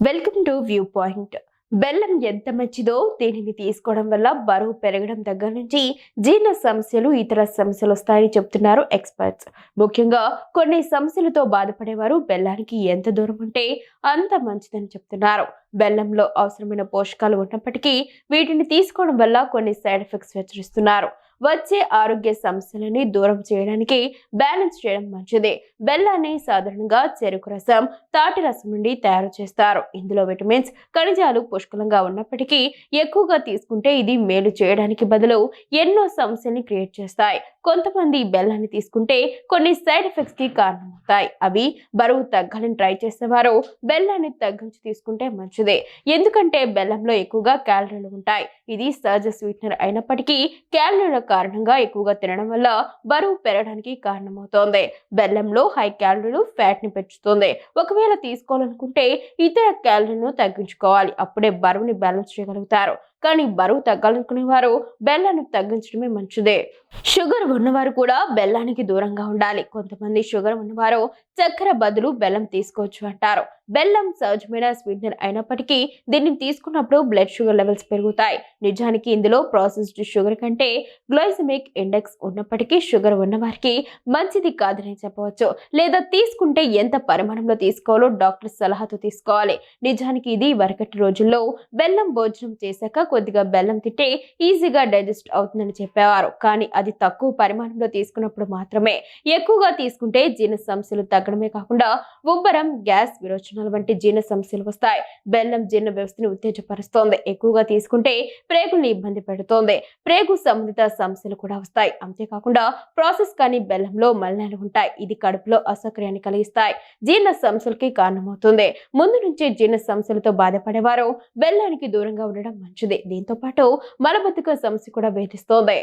Welcome to view point బెల్లం ఎంత మంచిదో దీనిని తీసుకోవడం వల్ల బరువు పెరగడం దగ్గర నుంచి జీర్ణ సమస్యలు ఇతర సమస్యలు వస్తాయని చెప్తున్నారు ఎక్స్పర్ట్స్ ముఖ్యంగా కొన్ని సమస్యలతో బాధపడేవారు బెల్లానికి ఎంత దూరం ఉంటే అంత మంచిదని చెప్తున్నారు. బెల్లంలో అవసరమైన పోషకాలు ఉన్నప్పటికీ వీటిని తీసుకోవడం వల్ల కొన్ని సైడ్ ఎఫెక్ట్స్ హెచ్చరిస్తున్నారు వచ్చే ఆరోగ్య సమస్యలని దూరం చేయడానికి బ్యాలెన్స్ చేయడం మంచిది. బెల్లాన్ని సాధారణంగా చెరుకు రసం తాటి రసం నుండి తయారు చేస్తారు. ఇందులో విటమిన్స్ ఖనిజాలు పుష్కలంగా ఉన్నప్పటికీ ఎక్కువగా తీసుకుంటే ఇది మేలు చేయడానికి బదులు ఎన్నో సమస్యల్ని క్రియేట్ చేస్తాయి. కొంతమంది ఈ బెల్లాన్ని తీసుకుంటే కొన్ని సైడ్ ఎఫెక్ట్స్కి కారణమవుతాయి. అవి బరువు తగ్గాలని ట్రై చేసేవారు. బెల్లాన్ని తగ్గించి తీసుకుంటే మంచిదే. ఎందుకంటే బెల్లంలో ఎక్కువగా క్యాలరీలు ఉంటాయి. ఇది సహజ స్వీట్నర్ అయినప్పటికీ క్యాలరీల కారణంగా ఎక్కువగా తినడం వల్ల బరువు పెరగడానికి కారణమవుతోంది. బెల్లంలో హై క్యాలరీలు ఫ్యాట్ని పెంచుతుంది. ఒకవేళ తీసుకోవాలనుకుంటే ఇతర క్యాలరీలను తగ్గించుకోవాలి. అప్పుడే బరువుని బ్యాలెన్స్ చేయగలుగుతారు. కానీ బరువు తగ్గాలనుకునే వారు బెల్లాన్ని తగ్గించడమే మంచిదే. షుగర్ ఉన్నవారు కూడా బెల్లానికి దూరంగా ఉండాలి. కొంతమంది షుగర్ ఉన్నవారు చక్కెర బదులు బెల్లం తీసుకోవచ్చు అంటారు. బెల్లం సహజమైన స్వీట్నర్ అయినప్పటికీ దీన్ని తీసుకున్నప్పుడు బ్లడ్ షుగర్ లెవెల్స్ పెరుగుతాయి. నిజానికి ఇందులో ప్రాసెస్డ్ షుగర్ కంటే గ్లైసమిక్ ఇండెక్స్ ఉన్నప్పటికీ షుగర్ ఉన్నవారికి మంచిది కాదని చెప్పవచ్చు. లేదా తీసుకుంటే ఎంత పరిమాణంలో తీసుకోవాలో డాక్టర్ సలహాతో తీసుకోవాలి. నిజానికి ఇది వరకటి రోజుల్లో బెల్లం భోజనం చేశాక కొద్దిగా బెల్లం తింటే ఈజీగా డైజెస్ట్ అవుతుందని చెప్పేవారు. కానీ అది తక్కువ పరిమాణంలో తీసుకున్నప్పుడు మాత్రమే ఎక్కువగా తీసుకుంటే జీర్ణ సమస్యలు తగ్గడమే కాకుండా ఉబ్బరం గ్యాస్ విరోచనాలు వంటి జీర్ణ సమస్యలు వస్తాయి. బెల్లం జీర్ణ వ్యవస్థని ఉత్తేజపరుస్తోంది. ఎక్కువగా తీసుకుంటే ప్రేగుల్ని ఇబ్బంది పెడుతోంది. ప్రేగు సంబంధిత సమస్యలు కూడా వస్తాయి. అంతేకాకుండా ప్రాసెస్ కాని బెల్లంలో మలినాలు ఉంటాయి. ఇది కడుపులో అసౌకర్యాన్ని కలిగిస్తాయి. జీర్ణ సమస్యలకి కారణమవుతుంది. ముందు నుంచే జీర్ణ సమస్యలతో బాధపడేవారు. బెల్లానికి దూరంగా ఉండడం మంచిది. దీంతో పాటు మలబద్ధక సమస్య కూడా వేధిస్తోంది.